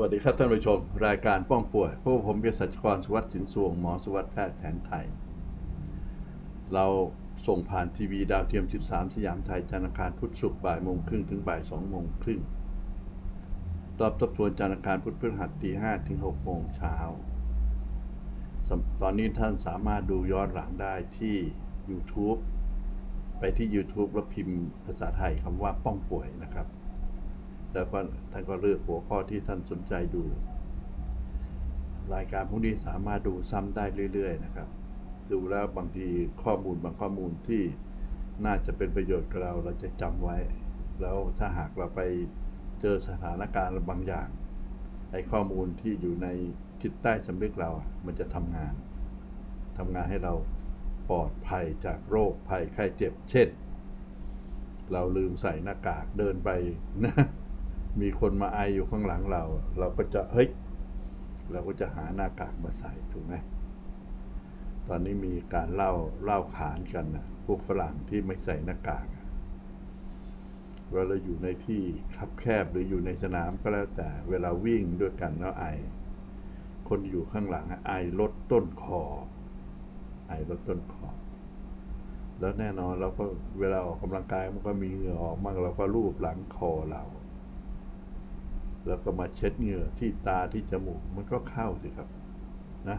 วัสดีครับท่านผู้ชม รายการป้องป่วยพวกผมเภสัชกรสุวัสดิ์สินสวงหมอสุวัสดิ์แพทย์แผนไทย เราส่งผ่านทีวีดาวเทียม 13 สยามไทยจันทร์อังคารพุธศุกร์บ่ายโมงครึ่งถึงบ่าย2โมงครึ่งรอบทบทวนจันทร์อังคารพุธพฤหัสตี5ถึง6โมงเช้าตอนนี้ท่านสามารถดูย้อนหลังได้ที่ YouTube ไปที่ YouTube แล้วพิมพ์ภาษาไทยคำว่าป้องป่วยนะครับ แล้วก็ท่านก็เลือกหัวข้อที่ท่านสนใจดู รายการพวกนี้สามารถดูซ้ำได้เรื่อย ๆ นะครับ ดูแล้วบางทีข้อมูลบางข้อมูลที่น่าจะเป็นประโยชน์กับเราเราจะจำไว้ แล้วถ้าหากเราไปเจอสถานการณ์บางอย่างไอ้ข้อมูลที่อยู่ในจิตใต้สำนึกเรา มันจะทำงาน ทำงานให้เราปลอดภัยจากโรคภัยไข้เจ็บ เช่น เราลืมใส่หน้ากากเดินไปนะ มีคนมาไออยู่ข้างหลังเรา เราก็จะเฮ้ยเราก็จะหาหน้ากากมาใส่ถูกไหมตอนนี้มีการเล่าเล่าขานกันนะพวกฝรั่งที่ไม่ใส่หน้ากากเวลาเราอยู่ในที่คับแคบหรืออยู่ในสนามก็แล้วแต่ เวลาวิ่งด้วยกันแล้วไอ คนอยู่ข้างหลังไอลดต้นคอ ไอลดต้นคอ แล้วแน่นอนเราก็เวลาออกกำลังกายมันก็มีเหงื่อออกมากเราก็ลูบหลังคอเรา แล้วก็มาเช็ดเหงื่อที่ตาที่จมูกมันก็เข้าสิครับ นะ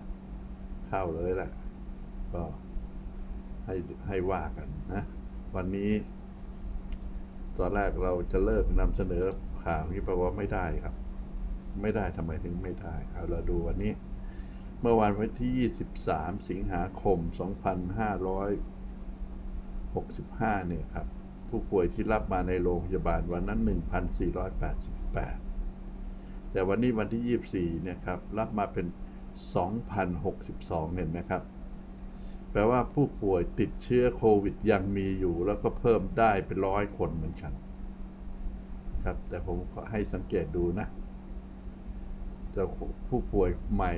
เข้าเลยแหละ ก็ให้ให้ว่ากันนะ วันนี้ ตอนแรกเราจะเลิกนำเสนอข่าวที่แปลว่าไม่ได้ครับ ไม่ได้ทำไมถึงไม่ได้เอาเราดูวันนี้ เมื่อวันวันที่ 23 สิงหาคม 2565 เนี่ยครับผู้ป่วยที่รับมาในโรงพยาบาลวันนั้น 1,488 แต่วันนี้วันที่ 24เนี่ยครับรับมาเป็น 2,062เห็นไหมครับ แปลว่าผู้ป่วยติดเชื้อโควิดยังมีอยู่ แล้วก็เพิ่มได้เป็นร้อยคนเหมือนกัน ครับ แต่ผมก็ให้สังเกตดูนะจะผู้ป่วยใหม่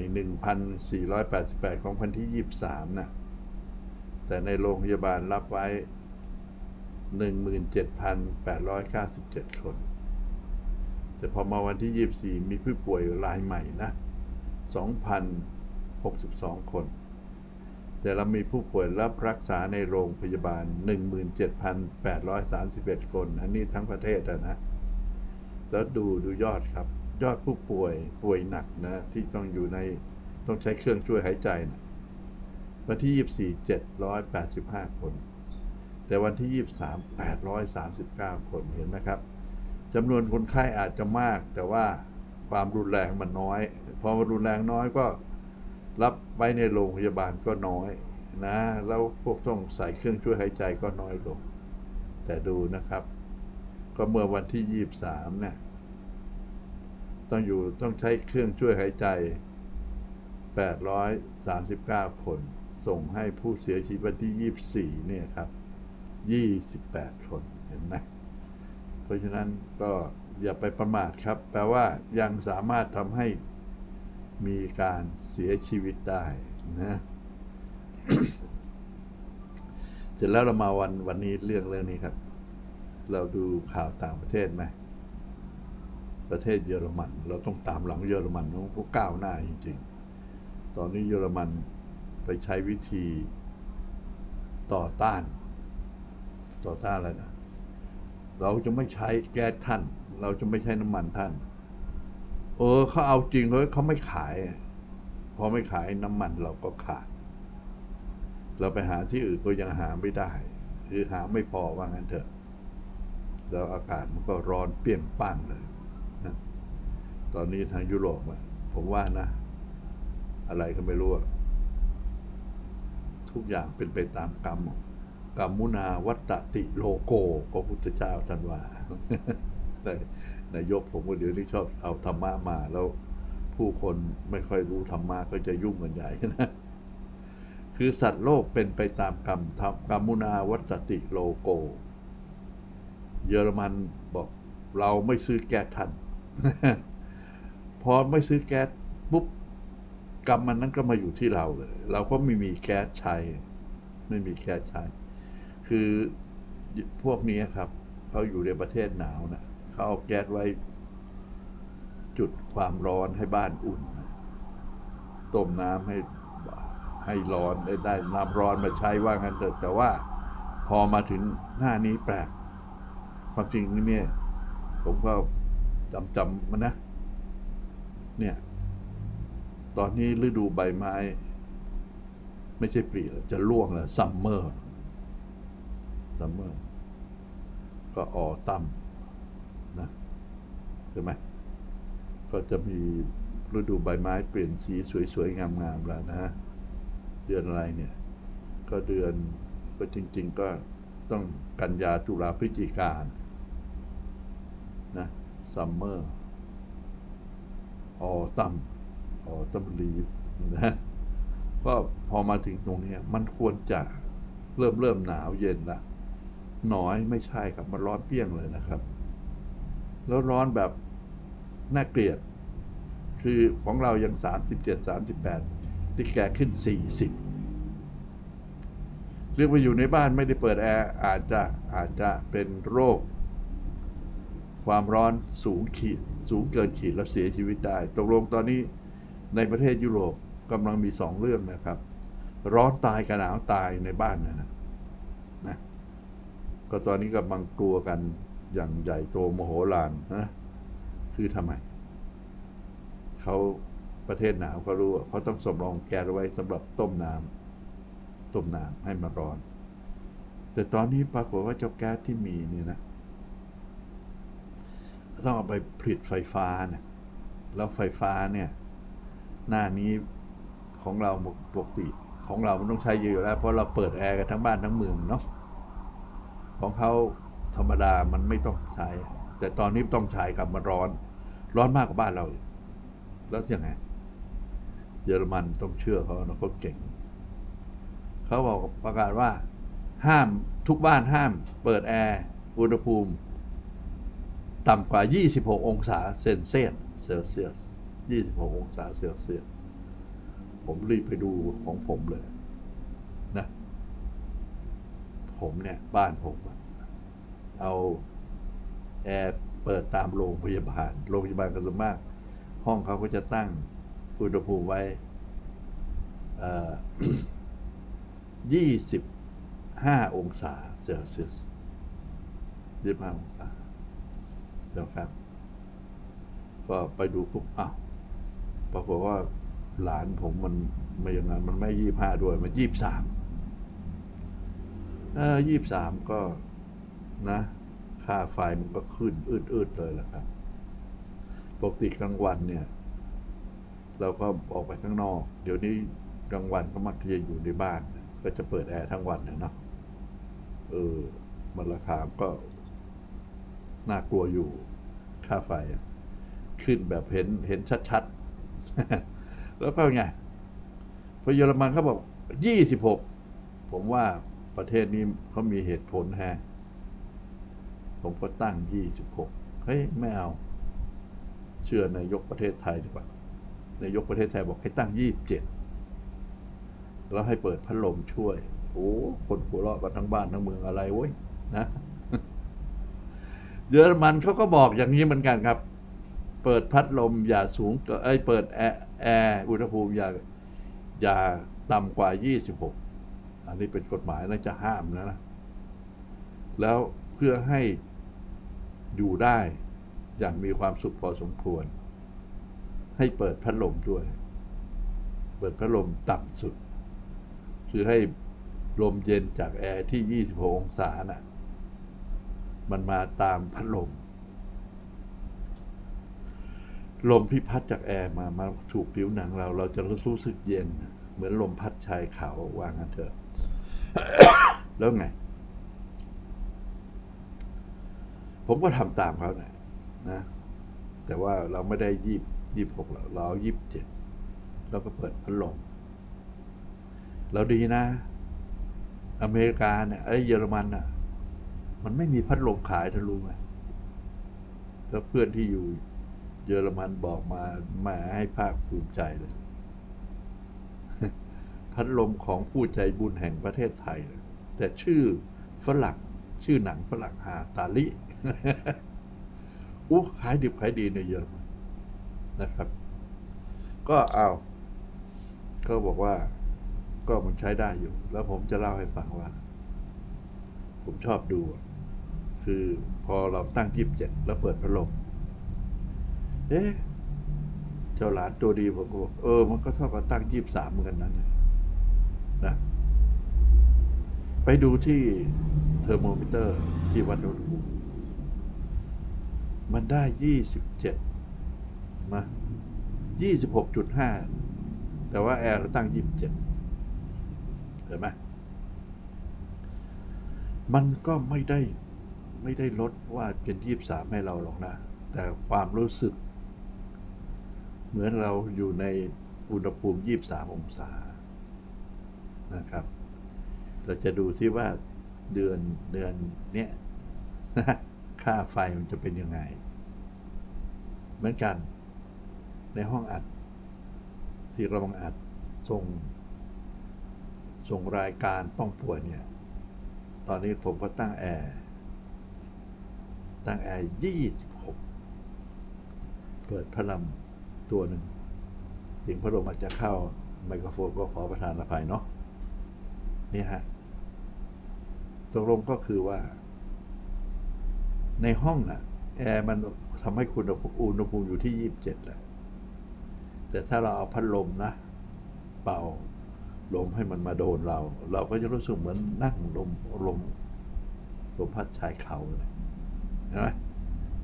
1,488 ของวันที่ 23 นะ แต่ในโรงพยาบาลรับไว้ 17,897 คน แต่พอมาวันที่ 24 มีผู้ป่วยรายใหม่นะ 2,062 คน แต่เรามีผู้ป่วยรับรักษาในโรงพยาบาล 17,831 คน อันนี้ทั้งประเทศอะนะ แล้วดูดูยอดครับ ยอดผู้ป่วยป่วยหนักนะ ที่ต้องอยู่ในต้องใช้เครื่องช่วยหายใจนะวันที่ 24 785 คน แต่วันที่ 23 839 คนเห็นไหมครับ จำนวนคนไข้อาจจะมาก แต่ว่าความรุนแรงมันน้อย พอมันรุนแรงน้อยก็รับไว้ในโรงพยาบาลก็น้อยนะแล้วพวกต้องใส่เครื่องช่วยหายใจก็น้อยลง แต่ดูนะครับ ก็เมื่อวันที่23เนี่ยต้องอยู่ต้องใช้เครื่องช่วยหายใจ 839 คน ส่งให้ผู้เสียชีวิตวันที่ 24 เนี่ยครับ 28 คน เห็นไหม เพราะฉะนั้นก็อย่าไปประมาทครับ แปลว่ายังสามารถทำให้มีการเสียชีวิตได้นะเสร็จแล้วเรามาวันวันนี้เรื่องเรื่องนี้ครับ เราดูข่าวต่างประเทศไหมประเทศเยอรมัน เราต้องตามหลังเยอรมันเพราะก้าวหน้าจริงๆ ตอนนี้เยอรมันไปใช้วิธีต่อต้าน ต่อต้านอะไรนะ เราจะไม่ใช้แก๊สท่าน เราจะไม่ใช้น้ำมันท่าน เออเขาเอาจริงเลยเขาไม่ขาย พอไม่ขายน้ำมันเราก็ขาด เราไปหาที่อื่นก็ยังหาไม่ได้หรือหาไม่พอว่างั้นเถอะ แล้วอากาศมันก็ร้อนเปรี้ยงปั้งเลยนะตอนนี้ทางยุโรปอะผมว่านะ อะไรก็ไม่รู้ทุกอย่างเป็นไปตามกรรม กรรมุนาวัตติโลโกพระพุทธเจ้าท่านว่าแต่นายกผมก็เดี๋ยวนี้ชอบเอาธรรมะมาแล้วผู้คนไม่ค่อยรู้ธรรมะก็จะยุ่งกันใหญ่นะ คือสัตว์โลกเป็นไปตามกรรมทำกรรมุนาวัตติโลโก เยอรมันบอกเราไม่ซื้อแก๊สทัน พอไม่ซื้อแก๊สปุ๊บกรรมมันนั้นก็มาอยู่ที่เราเลย เราก็ไม่มีแก๊สใช้ ไม่มีแก๊สใช้ คือพวกนี้ครับเขาอยู่ในประเทศหนาวนะเขาเอาแก๊สไว้ จุดความร้อนให้บ้านอุ่นต้มน้ำให้ให้ร้อนได้ได้น้ำร้อนมาใช้ว่างั้นเถอะแต่ว่าพอมาถึงหน้านี้แปลกความจริงนี่เนี่ย ผมก็จำจำมันนะ เนี่ย ตอนนี้ฤดูใบไม้ ไม่ใช่ปรีแล้วจะร่วงแล้วซัมเมอร์ ซัมเมอร์ ก็ออตัมนะ ใช่ไหม ก็จะมีฤดูใบไม้เปลี่ยนสีสวย ๆ งามๆแล้วนะฮะ เดือนอะไรเนี่ย ก็เดือนก็จริง ๆ ก็ต้องกันยาตุลาพฤศจิกานะซัมเมอร์ออตัมออตัมลีฟนะก็พอมาถึงตรงนี้มันควรจะเริ่มเริ่มหนาวเย็นละ น้อยไม่ใช่ครับมันร้อนเปรี้ยงเลยนะครับ แล้วร้อนแบบน่าเกลียด คือของเรายังสามสิบเจ็ดสามสิบแปดที่แกขึ้นสี่สิบเรียกว่าอยู่ในบ้านไม่ได้เปิดแอร์อาจจะอาจจะเป็นโรค ความร้อนสูงขีดสูงเกินขีดแล้วเสียชีวิตได้ ตกลงตอนนี้ในประเทศยุโรปกำลังมีสองเรื่องนะครับ ร้อนตายกับหนาวตายในบ้านนะนะนะ ก็ตอนนี้กำลังกลัวกันอย่างใหญ่โตโมโหลานนะคือทำไม เขาประเทศหนาวเขารู้ว่าเขาต้องสำรองแก๊สไว้สำหรับต้มน้ำต้มน้ำให้มันร้อน แต่ตอนนี้ปรากฏว่าเจ้าแก๊สที่มีเนี่ยนะ ต้องเอาไปผลิตไฟฟ้าเนี่ยแล้วไฟฟ้าเนี่ย หน้านี้ของเราปกติของเรามันต้องใช้เยอะอยู่แล้ว เพราะเราเปิดแอร์กันทั้งบ้านทั้งเมืองเนาะ ของเขาธรรมดามันไม่ต้องใช้ แต่ตอนนี้ต้องใช้ครับมันร้อน ร้อนมากกว่าบ้านเรา แล้วยังไง เยอรมันต้องเชื่อเขานะเขาเก่ง เขาบอกประกาศว่า ห้ามทุกบ้านห้าม เปิดแอร์อุณหภูมิ ต่ำกว่า 26 องศาเซนเซียสเซลเซียส 26 องศาเซลเซียส ผมรีบไปดูของผมเลย นะ ผมเนี่ย บ้านผม เอาแอร์เปิดตามโรงพยาบาล โรงพยาบาลกันส่วนมาก ห้องเขาก็จะตั้งอุณหภูมิไว้ยี่สิบห้าองศาเซลเซียสยี่สิบห้าองศานะครับ ก็ไปดูปุ๊บอ้าวปรากฏว่าหลานผมมันไม่อย่างนั้นมันไม่ยี่ห้าด้วย มันยี่สาม ออยี่สามก็นะ ค่าไฟมันก็ขึ้นอืดๆเลยแหละครับ ปกติกลางวันเนี่ย เราก็ออกไปข้างนอก เดี๋ยวนี้กลางวันก็มักจะอยู่ในบ้าน ก็จะเปิดแอร์ทั้งวันเนาะเออ มันราคาก็ น่ากลัวอยู่ ค่าไฟ ขึ้นแบบเห็นเห็นชัดๆ แล้วก็ไงพอเยอรมันเขาบอกยี่สิบหกผมว่า ประเทศนี้เขามีเหตุผลแฮะผมก็ตั้งยี่สิบหกเฮ้ยไม่เอา เชื่อนายกประเทศไทยดีกว่านายกประเทศไทยบอกให้ตั้งยี่บเจ็ดแล้วให้เปิดพัดลมช่วยโอ้คนหัวเราะกันทั้งบ้านทั้งเมืองอะไรเว้ยนะเยอรมันเขาก็บอกอย่างนี้เหมือนกันครับ เปิดพัดลมอย่าสูงเอ้ยเปิดแอร์แอร์อุณหภูมิอย่าอย่าต่ำกว่า 26 อันนี้เป็นกฎหมายนะจะห้ามนะนะ แล้วเพื่อให้อยู่ได้อย่างมีความสุขพอสมควร ให้เปิดพัดลมด้วย เปิดพัดลมต่ำสุด คือให้ลมเย็นจากแอร์ที่ 26 องศาน่ะ มันมาตามพัดลม ลมที่พัดจากแอร์มามาถูกผิวหนังเรา เราจะรู้สึกเย็น เหมือนลมพัดชายเขาวางกันเถอะ แล้วไง ผมก็ทำตามเขานะนะ แต่ว่าเราไม่ได้ยี่ยี่หกเราเรายี่สิบเจ็ดเราก็เปิดพัดลมเราดีนะ อเมริกาเนี่ยไอ้เยอรมันน่ะ มันไม่มีพัดลมขายเธอรู้ไหมถ้าเพื่อนที่อยู่เยอรมันบอกมาแมาให้ภาคภูมิใจเลย พัดลมของผู้ใจบุญแห่งประเทศไทยนะแต่ชื่อฝรั่งชื่อหนังฝรั่งหาตาลิอู้ขายดิบขายดีในเยอรมันนะครับ ก็เอาก็บอกว่า ก็มันใช้ได้อยู่ แล้วผมจะเล่าให้ฟังว่า ผมชอบดู คือพอเราตั้งยี่สิบเจ็ดแล้วเปิดพัดลมเอ๊ะเจ้าหลานตัวดีผมก็บอกเออ มันก็เท่ากับตั้งยี่สิบสามเหมือนกันนั้นย นะไปดูที่เทอร์โมมิเตอร์ที่วัดอุณหภูมิมันได้ยี่สิบเจ็ดมายี่สิบหกจุดห้าแต่ว่าแอร์เราตั้งยี่สิบเจ็ดเห็นไหมมันก็ไม่ได้ไม่ได้ลดว่าเป็นยี่บสามให้เราหรอกนะ แต่ความรู้สึก เหมือนเราอยู่ในอุณหภูมิยี่บสามองศา นะครับ เราจะดูที่ว่าเดือนเดือนเนี้ยค่าไฟมันจะเป็นยังไง เหมือนกัน ในห้องอัด ที่เราบังอัดส่ง ส่งรายการป้องป่วยเนี่ย ตอนนี้ผมก็ตั้งแอร์ ตั้งแอร์ยี่สิบหกเปิดพัดลมตัวหนึ่งเสียงพัดลมอาจจะเข้าไมโครโฟนก็ขอประทานอภัยเนาะ นี่ฮะตกลงก็คือว่า ในห้องน่ะแอร์มันทำให้คุณอุณหภูมิอยู่ที่ยี่สิบเจ็ดแหละแต่ถ้าเราเอาพัดลมนะ เป่าลมให้มันมาโดนเรา เราก็จะรู้สึกเหมือนนั่งลมลมลมพัดชายเขาเลยเห็นไหม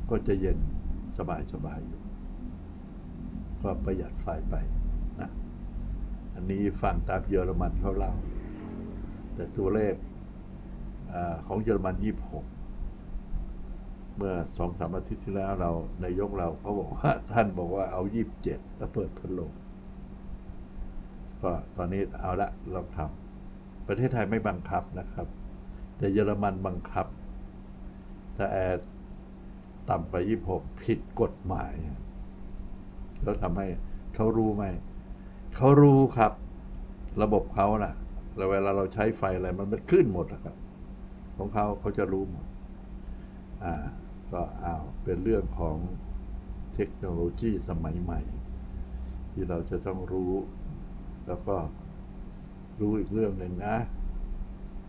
ก็จะเย็นสบายสบายอยู่ ก็ประหยัดไฟไปนะ อันนี้ฟังตามเยอรมันเขาเล่า แต่ตัวเลขอของเยอรมันยี่หกเมื่อสองสามอาทิตย์ที่แล้วเรานายกเราเขาบอกว่าท่านบอกว่าเอายี่บเจ็ดแล้วเปิดพัดลมก็ตอนนี้เอาละเราทำประเทศไทยไม่บังคับนะครับ แต่เยอรมันบังคับ ถ้าแอร์ต่ำกว่ายี่หกผิดกฎหมาย แล้วทำให้เขารู้ไหม เขารู้ครับ ระบบเขานะ่ะ แล้วเวลาเราใช้ไฟอะไรมันมันขึ้นหมดนะครับ ของเขาเขาจะรู้หมดอ่าก็อ้าวเป็นเรื่องของเทคโนโลยีสมัยใหม่ ที่เราจะต้องรู้ แล้วก็รู้อีกเรื่องหนึ่งนะ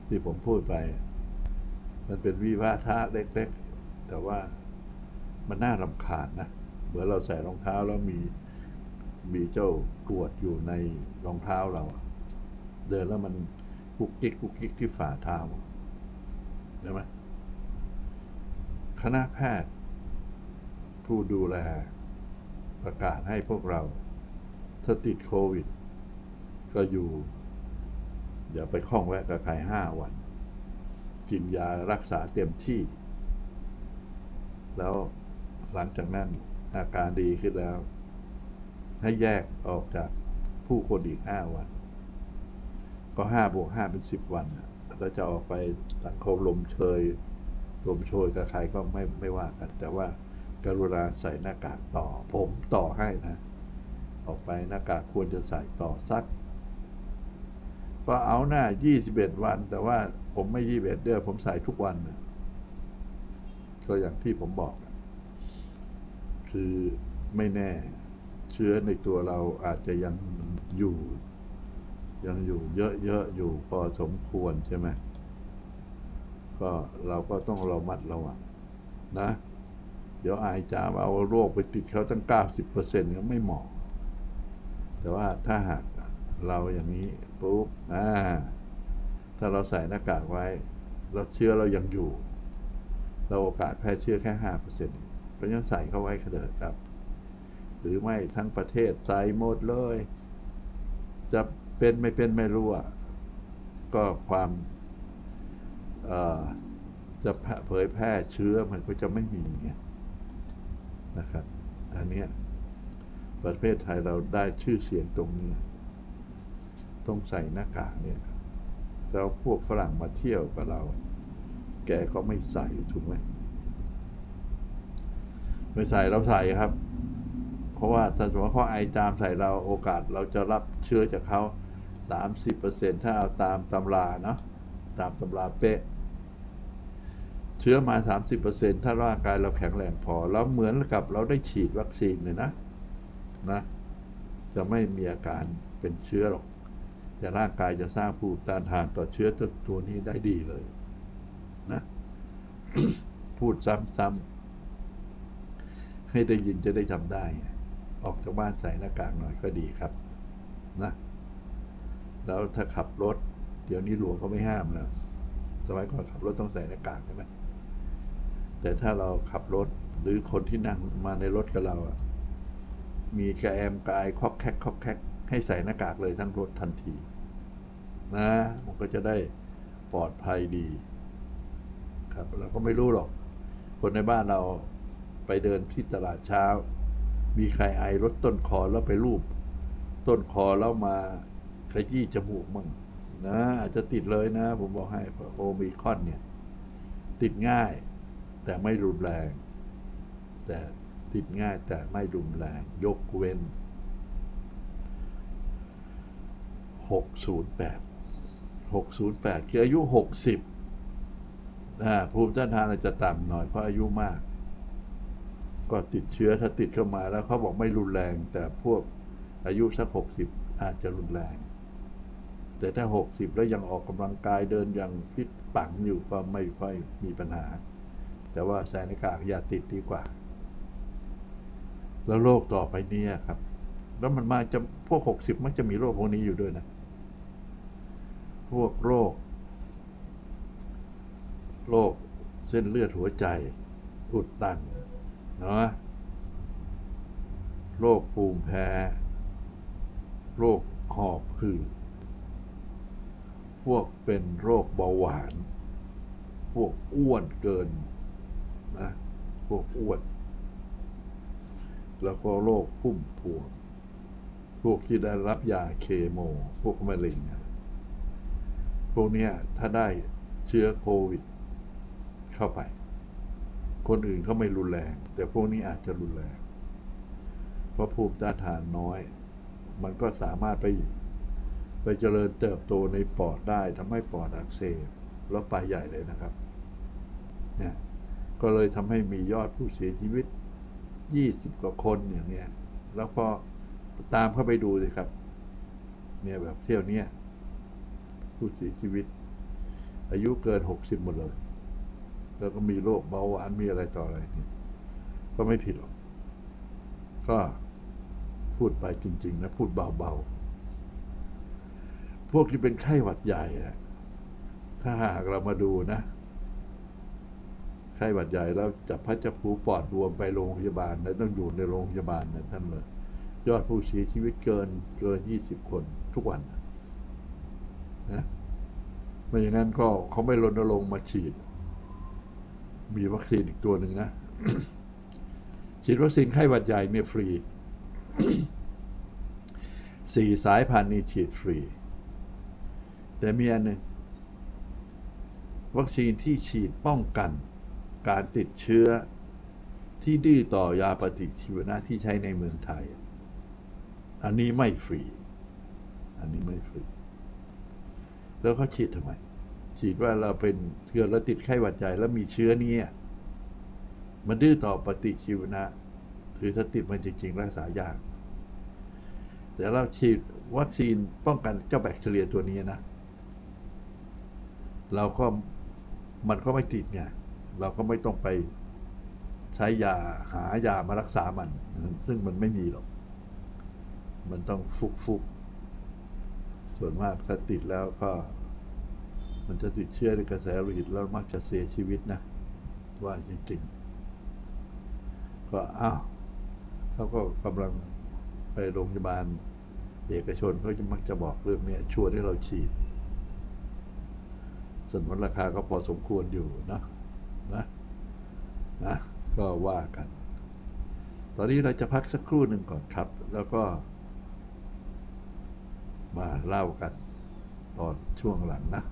ที่ผมพูดไป มันเป็นวิวาทะเล็กๆ แต่ว่ามันน่ารำคาญนะ เหมือนเราใส่รองเท้าแล้วมีมีเจ้ากรวดอยู่ในรองเท้าเรา เดินแล้วมันกุกกิ๊กกุกกิ๊กที่ฝ่าเท้าใช่ไหมคณะแพทย์ ผู้ดูแล ประกาศให้พวกเรา ถ้าติดโควิด ก็อยู่ อย่าไปคล้องแวะกับใครห้าวัน กินยารักษาเต็มที่ แล้วหลังจากนั้นอาการดีขึ้นแล้ว ให้แยกออกจากผู้คนอีกห้าวัน ก็ห้าบวกห้าเป็นสิบวันน่ะแล้วจะออกไปสังคมลมเชยลมโชยกับใครก็ไม่ไม่ว่ากัน แต่ว่าการุณาใส่หน้ากากต่อ ผมต่อให้นะ ออกไปหน้ากากควรจะใส่ต่อสักก็เอาหน้ายี่สิบเอ็ดวัน แต่ว่าผมไม่ยี่สิบเอ็ดเดือนผมใส่ทุกวันนะก็อย่างที่ผมบอก คือไม่แน่เชื้อในตัวเราอาจจะยังอยู่ ยังอยู่เยอะๆอยู่พอสมควรใช่ไหมก็เราก็ต้องระมัดระวังนะ เดี๋ยวอายจามเอาโรคไปติดเขาตั้งเก้าสิบเปอร์เซ็นต์ก็ไม่เหมาะ แต่ว่าถ้าหากเราอย่างนี้ปุ๊บอ่าถ้าเราใส่หน้ากากไว้แล้วเชื้อเรายังอยู่ เราโอกาสแพร่เชื้อแค่ห้าเปอร์เซ็นต์เพราะฉะนั้นใส่เข้าไว้เถิดครับ หรือไม่ทั้งประเทศใส่หมดเลย จะ เป็นไม่เป็นไม่รู้อะก็ความเอ่อจะเผยแพร่เชื้อมันก็จะไม่มีไงนะครับ อันนี้ประเทศไทยเราได้ชื่อเสียงตรงนี้ต้องใส่หน้ากากเนี่ยแล้วพวกฝรั่งมาเที่ยวกับเรา แกก็ไม่ใส่ถูกไหมไม่ใส่เราใส่ครับ เพราะว่าถ้าสมมติว่าเขาไอจามใส่เราโอกาสเราจะรับเชื้อจากเขา สามสิบเปอร์เซ็นถ้าเอาตามตำราเนาะตามตำราเป๊ะ เชื้อมาสามสิบเปอร์เซ็นถ้าร่างกายเราแข็งแรงพอแล้วเหมือนกับเราได้ฉีดวัคซีนเลยนะนะจะไม่มีอาการเป็นเชื้อหรอก แต่ร่างกายจะสร้างภูมิต้านทานต่อเชื้อตัวตัวนี้ได้ดีเลยนะพูดซ้ำๆให้ได้ยินจะได้จำได้ ออกจากบ้านใส่หน้ากากหน่อยก็ดีครับ นะ แล้วถ้าขับรถ เดี๋ยวนี้หลวงเขาไม่ห้ามแล้วสมัยก่อนขับรถต้องใส่หน้ากากใช่ไหมแต่ถ้าเราขับรถหรือคนที่นั่งมาในรถกับเราอะ มีกระแอมกายคอกแคกคอกแคกให้ใส่หน้ากากเลยทั้งรถทันที นะ มันก็จะได้ปลอดภัยดี ครับเราก็ไม่รู้หรอก คนในบ้านเราไปเดินที่ตลาดเช้า มีใครไอรถต้นคอแล้วไปรูป ต้นคอแล้วมา ยี้จมูกมั่งนะอาจจะติดเลยนะ ผมบอกให้เพราะโอมิคอนเนี่ย ติดง่าย แต่ไม่รุนแรง แต่ติดง่ายแต่ไม่รุนแรง ยกเว้น 608 608 คืออายุ 60อ่าภูมิต้านทานอาจจะต่ำหน่อยเพราะอายุมาก ก็ติดเชื้อถ้าติดเข้ามาแล้วเขาบอกไม่รุนแรง แต่พวกอายุสัก 60 อาจจะรุนแรง แต่ถ้า 60 แล้วยังออกกำลังกายเดินอย่างฟิตปังอยู่ก็ไม่ค่อยมีปัญหา แต่ว่าใส่หน้ากากอย่าติดดีกว่า แล้วโรคต่อไปเนี้ครับ แล้วมันมาจะพวก 60 มันจะมีโรคพวกนี้อยู่ด้วยนะ พวกโรค โรคเส้นเลือดหัวใจ อุดตันเนาะโรคภูมิแพ้ โรคหอบหืด พวกเป็นโรคเบาหวาน พวกอ้วนเกินนะพวกอ้วน แล้วก็โรคพุ่มพวง พวกที่ได้รับยาเคโม พวกมะเร็งพวกนี้ถ้าได้เชื้อโควิด เข้าไป คนอื่นเขาไม่รุนแรง แต่พวกนี้อาจจะรุนแรง เพราะภูมิต้านทานน้อย มันก็สามารถไป ไปเจริญเติบโตในปอดได้ทำให้ปอดอักเสบแล้วไปใหญ่เลยนะครับเนี่ยก็เลยทำให้มียอดผู้เสียชีวิตยี่สิบกว่าคนอย่างเนี้ยแล้วพอตามเข้าไปดูสิครับ เนี่ยแบบเที่ยวเนี้ยผู้เสียชีวิต อายุเกินหกสิบหมดเลย แล้วก็มีโรคเบาหวานมีอะไรต่ออะไรเนี่ยก็ไม่ผิดหรอก ก็พูดไปจริง ๆ นะ พูดเบา ๆ พวกที่เป็นไข้หวัดใหญ่อะถ้าหากเรามาดูนะไข้หวัดใหญ่แล้วจับพัดจับผูปอดบวมไปโรงพยาบาลแล้วต้องอยู่ในโรงพยาบาลนะท่านเลยยอดผู้เสียชีวิตเกินเกินยี่สิบคนทุกวันนะไม่อย่างนั้นก็เขาไม่รณรงค์มาฉีด มีวัคซีนอีกตัวหนึ่งนะฉีดวัคซีนไข้หวัดใหญ่เนี่ฟรีสี่สายพันธุ์นี้ฉีดฟรี แต่มีอันหนึ่ง วัคซีนที่ฉีดป้องกันการติดเชื้อที่ดื้อต่อยาปฏิชีวนะที่ใช้ในเมืองไทย อันนี้ไม่ฟรี อันนี้ไม่ฟรี แล้วเขาฉีดทำไม ฉีดว่าเราเป็นเถื่อแล้วติดไข้หวัดใหญ่แล้วมีเชื้อนี้มันดื้อต่อปฏิชีวนะคือถ้าติดมันจริงๆรักษายาก แต่เราฉีดวัคซีนป้องกันเจ้าแบคทีเรียตัวนี้นะ เราก็มันก็ไม่ติดไงเราก็ไม่ต้องไปใช้ยาหายามารักษามัน ซึ่งมันไม่มีหรอก มันต้องฟุกฟุกๆส่วนมากถ้าติดแล้วก็ มันจะติดเชื้อในกระแสโลหิตแล้วมักจะเสียชีวิตนะ ว่าจริงๆ ก็อ้าวเขาก็กำลังไปโรงพยาบาลเอกชนเขาจะมักจะบอกเรื่องนี้ชวนให้เราฉีด ส่วนนราคาก็พอสมควรอยู่นะนะนะ ก็ว่ากัน ตอนนี้เราจะพักสักครู่หนึ่งก่อนครับ แล้วก็ มาเล่ากัน ตอนช่วงหลังนะ